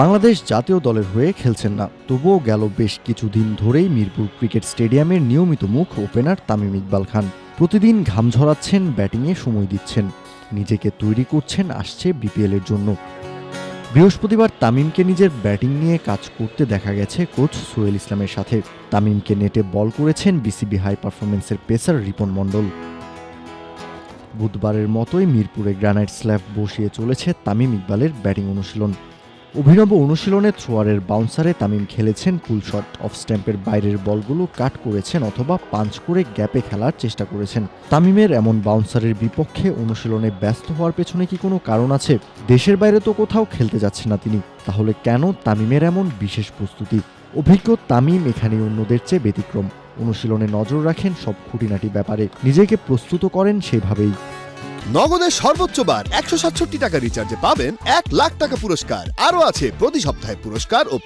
বাংলাদেশ জাতীয় দলের হয়ে খেলছেন না। তবুও গেল বেশ কিছুদিন ধরেই মিরপুর ক্রিকেট স্টেডিয়ামের নিয়মিত মুখ ওপেনার তামিম ইকবাল খান। প্রতিদিন ঘাম ঝরাচ্ছেন, ব্যাটিংয়ে সময় দিচ্ছেন। নিজেকে তৈরি করছেন আসছে বিপিএলের জন্য। বৃহস্পতিবার তামিমকে নিজের ব্যাটিং নিয়ে কাজ করতে দেখা গেছে কোচ সোহেল ইসলামের সাথে। তামিমকে নেটে বল করেছেন বিসিবি হাই পারফরমেন্সের পেসার রিপন মণ্ডল। বুধবারের মতোই মিরপুরে গ্রানাইট স্ল্যাব বসিয়ে চলেছে তামিম ইকবালের ব্যাটিং অনুশীলন। অভিনব অনুশীলনে থ্রোয়ারের বাউন্সারে তামিম খেলেছেন কুল শট। অফ স্ট্যাম্পের বাইরের বলগুলো কাট করেছেন অথবা পাঞ্চ করে গ্যাপে খেলার চেষ্টা করেছেন। তামিমের এমন বাউন্সারের বিপক্ষে অনুশীলনে ব্যস্ত হওয়ার পেছনে কি কোনো কারণ আছে? দেশের বাইরে তো কোথাও খেলতে যাচ্ছে না তিনি। তাহলে কেন তামিমের এমন বিশেষ প্রস্তুতি? অভিজ্ঞ তামিম এখানে অন্যদের চেয়ে ব্যতিক্রম। অনুশীলনে নজর রাখেন সব খুঁটিনাটি ব্যাপারে। নিজেকে প্রস্তুত করেন সেভাবেই। নগদের সর্বোচ্চ বার একশো সাতষট্টি টাকা রিচার্জে পাবেন এক লাখ টাকা পুরস্কার। আরও আছে প্রতি সপ্তাহে পুরস্কার ও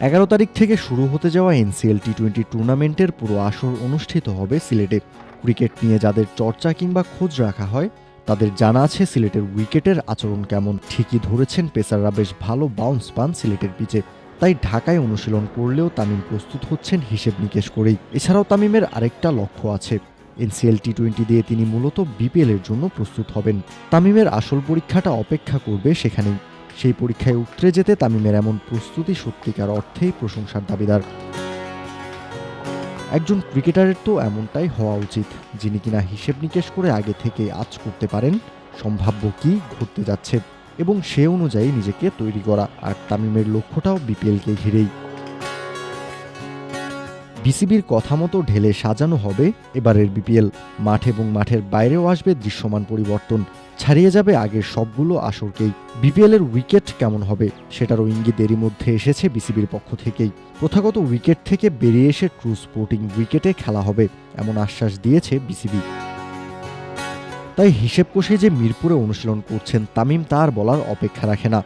এগারো তারিখ থেকে শুরু হতে যাওয়া এনসিএল টি টোয়েন্টি টুর্নামেন্টের পুরো আসর অনুষ্ঠিত হবে সিলেটে। ক্রিকেট নিয়ে যাদের চর্চা কিংবা খোঁজ রাখা হয়, তাদের জানা আছে সিলেটের উইকেটের আচরণ কেমন। ঠিকই ধরেছেন পেসাররা, বেশ ভালো বাউন্স পান সিলেটের পিচে তাই ঢাকায় অনুশীলন করলেও তামিম প্রস্তুত হচ্ছেন হিসেব নিকেশ করেই। এছাড়াও তামিমের আরেকটা লক্ষ্য আছে। এনসিএল টি টোয়েন্টি দিয়ে তিনি মূলত বিপিএল এর জন্য প্রস্তুত হবেন। তামিমের আসল পরীক্ষাটা অপেক্ষা করবে সেখানেই। সেই পরীক্ষায় উতরে যেতে তামিমের এমন প্রস্তুতি সত্যিকার অর্থেই প্রশংসার দাবিদার। একজন ক্রিকেটারের তো এমনটাই হওয়া উচিত, যিনি কিনা হিসেব নিকেশ করে আগে থেকে আজ করতে পারেন, সম্ভাব্য কি ঘটতে যাচ্ছে, এবং সে অনুযায়ী নিজেকে তৈরি করা, আর তামিমের লক্ষ্যটাও বিপিএলকে ঘিরেই। বিসিবির কথা মতো ঢেলে সাজানো হবে এবারের বিপিএল। মাঠ এবং মাঠের বাইরেও আসবে দৃশ্যমান পরিবর্তন। ছাড়িয়ে যাবে আগের সবগুলো আসরকেই। বিপিএল এর উইকেট কেমন হবে সেটারও ইঙ্গিত এরই মধ্যে এসেছে বিসিবির পক্ষ থেকেই। প্রথাগত উইকেট থেকে বেরিয়ে এসে ট্রু স্পোর্টিং উইকেটে খেলা হবে, এমন আশ্বাস দিয়েছে বিসিবি। তাই হিসেব কষে যে মিরপুরে অনুশীলন করছেন তামিম, তার বলার অপেক্ষা রাখে না।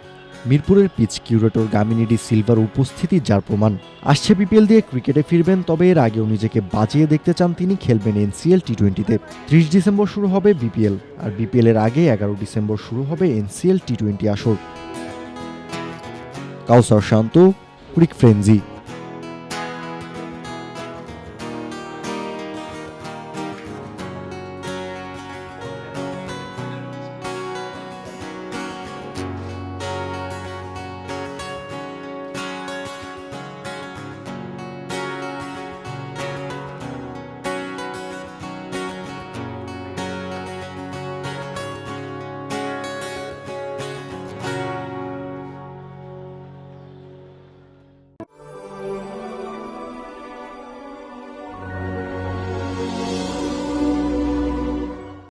মিরপুরের পিচ কিউরেটর গামিনিডি সিলভার উপস্থিতি যার প্রমাণ। আসছে বিপিএল দিয়ে ক্রিকেটে ফিরবেন, তবে এর আগেও নিজেকে বাঁচিয়ে দেখতে চান তিনি, খেলবেন এনসিএল টি টোয়েন্টিতে ত্রিশ ডিসেম্বর শুরু হবে বিপিএল, আর বিপিএল এর আগে এগারো ডিসেম্বর শুরু হবে এনসিএল টি টোয়েন্টি আসর। কাউসার শান্ত ক্রিক ফ্রেঞ্জি